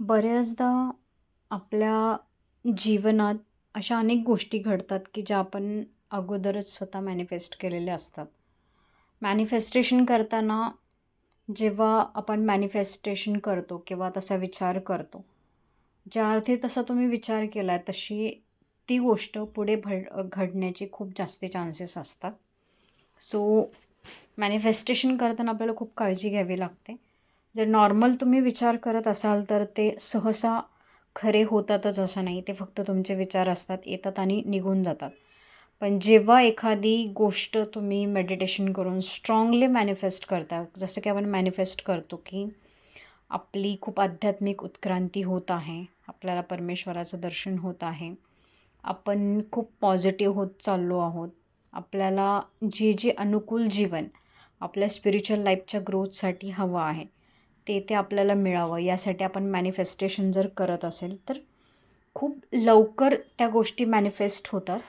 बऱ्याचदा आपल्या जीवनात अशा अनेक गोष्टी घडतात की ज्या आपण अगोदरच स्वतः मॅनिफेस्ट केलेल्या असतात. मॅनिफेस्टेशन करताना जेव्हा आपण मॅनिफेस्टेशन करतो किंवा तसा विचार करतो ज्या अर्थी तसा तुम्ही विचार केला आहे तशी ती गोष्ट पुढे भड घडण्याचे खूप जास्त चान्सेस असतात. सो मॅनिफेस्टेशन करताना आपल्याला खूप काळजी घ्यावी लागते. जर नॉर्मल तुम्ही विचार करत असाल तर ते सहसा खरे होतातच असं नाही. ते फक्त तुमचे विचार असतात येतात आणि निघून जातात. पण जेव्हा एखादी गोष्ट तुम्ही मेडिटेशन करून स्ट्रॉंगली मॅनिफेस्ट करता जसं की आपण मॅनिफेस्ट करतो की आपली खूप आध्यात्मिक उत्क्रांती होत आहे आपल्याला परमेश्वराचं दर्शन होत आहे आपण खूप पॉझिटिव्ह होत चाललो आहोत आपल्याला जे जे अनुकूल जीवन आपल्या स्पिरिच्युअल लाईफच्या ग्रोथसाठी हवं आहे ते ते आपल्याला मिळावं यासाठी आपण मॅनिफेस्टेशन जर करत असेल तर खूप लवकर त्या गोष्टी मॅनिफेस्ट होतात.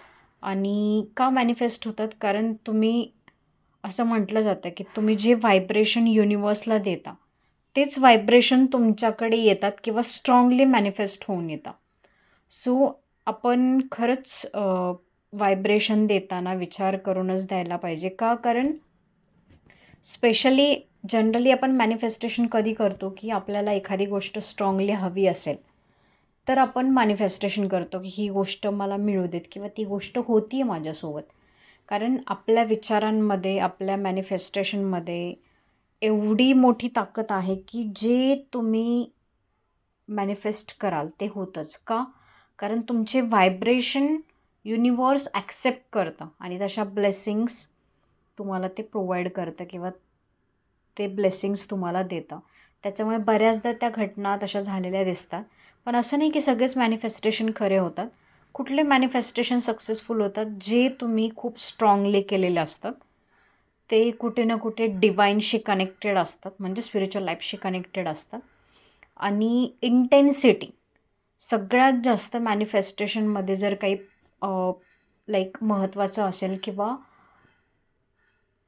आणि का मॅनिफेस्ट होतात? कारण तुम्ही असं म्हटलं जातं की तुम्ही जे व्हायब्रेशन युनिवर्सला देता तेच व्हायब्रेशन तुमच्याकडे येतात किंवा स्ट्रॉंगली मॅनिफेस्ट होऊन येतात सो आपण खरंच व्हायब्रेशन देताना विचार करूनच द्यायला पाहिजे. का? कारण स्पेशली जनरली आपण मॅनिफेस्टेशन कधी करतो की आपल्याला एखादी गोष्ट स्ट्रॉंगली हवी असेल तर आपण मॅनिफेस्टेशन करतो की ही गोष्ट मला मिळू देत किंवा ती गोष्ट होती आहे माझ्यासोबत. कारण आपल्या विचारांमध्ये आपल्या मॅनिफेस्टेशनमध्ये एवढी मोठी ताकद आहे की जे तुम्ही मॅनिफेस्ट कराल ते होतंच का? कारण तुमचे व्हायब्रेशन युनिवर्स ॲक्सेप्ट करतं आणि तशा ब्लेसिंग्स तुम्हाला ते प्रोव्हाइड करतं किंवा ते ब्लेसिंग्स तुम्हाला देतं. त्याच्यामुळे बऱ्याचदा त्या घटना तशा झालेल्या दिसतात. पण असं नाही की सगळेच मॅनिफेस्टेशन खरे होतात. कुठले मॅनिफेस्टेशन सक्सेसफुल होतात जे तुम्ही खूप स्ट्रॉंगली केलेले असतात ते कुठे ना कुठे डिवाईनशी कनेक्टेड असतात म्हणजे स्पिरिच्युअल लाईफशी कनेक्टेड असतात. आणि इंटेन्सिटी सगळ्यात जास्त मॅनिफेस्टेशनमध्ये जर काही लाईक महत्त्वाचं असेल किंवा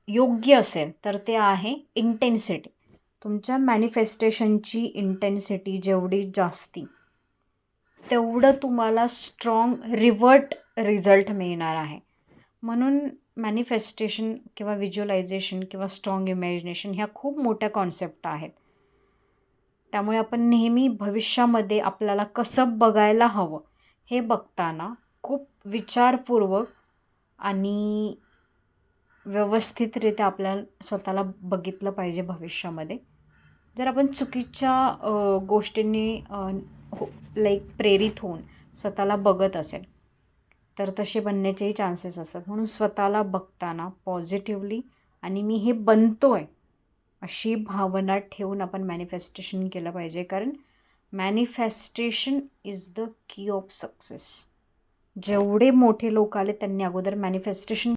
योग्य असेल तर ते आहे इंटेन्सिटी तुमच्या मॅनिफेस्टेशनची इंटेन्सिटी जेवढी जास्ती तेवढं तुम्हाला स्ट्रॉंग रिवर्ट रिझल्ट मिळणार आहे. म्हणून मॅनिफेस्टेशन किंवा व्हिज्युअलायझेशन किंवा स्ट्रॉंग इमॅजिनेशन ह्या खूप मोठ्या कॉन्सेप्ट आहेत. त्यामुळे आपण नेहमी भविष्यामध्ये आपल्याला कसं बघायला हवं हे बघताना खूप विचारपूर्वक आणि व्यवस्थितरित्या आपल्याला स्वतःला बघितलं पाहिजे भविष्यामध्ये. जर आपण चुकीच्या गोष्टींनी हो लाईक प्रेरित होऊन स्वतःला बघत असेल तर तसे बनण्याचेही चान्सेस असतात. म्हणून स्वतःला बघताना पॉझिटिव्हली आणि मी हे बनतो आहे अशी भावना ठेवून आपण मॅनिफेस्टेशन केलं पाहिजे. कारण manifestation is the key of success जेवढे मोठे लोक आले त्यांनी अगोदर मॅनिफेस्टेशन